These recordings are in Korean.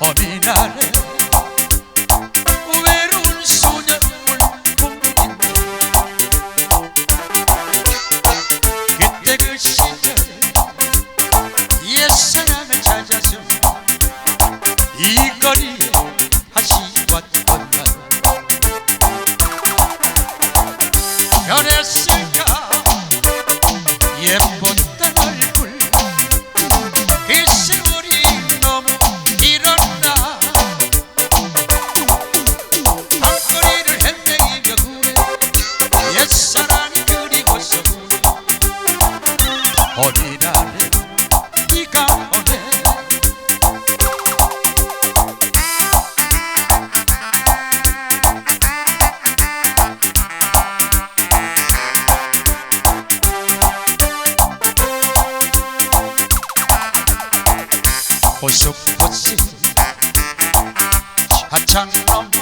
어린아래 외로운 소년 울부짖네 그때 그 시절 옛사랑을 찾아서 이 거리에 다시 왔던 날 변했을까? 예뻐 so what's it? I turn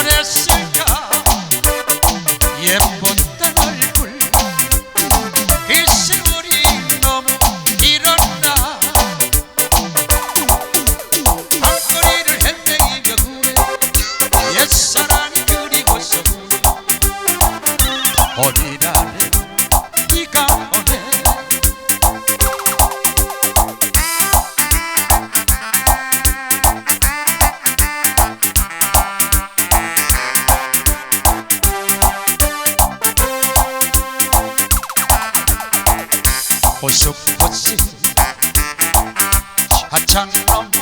Agora. for your pussy. I.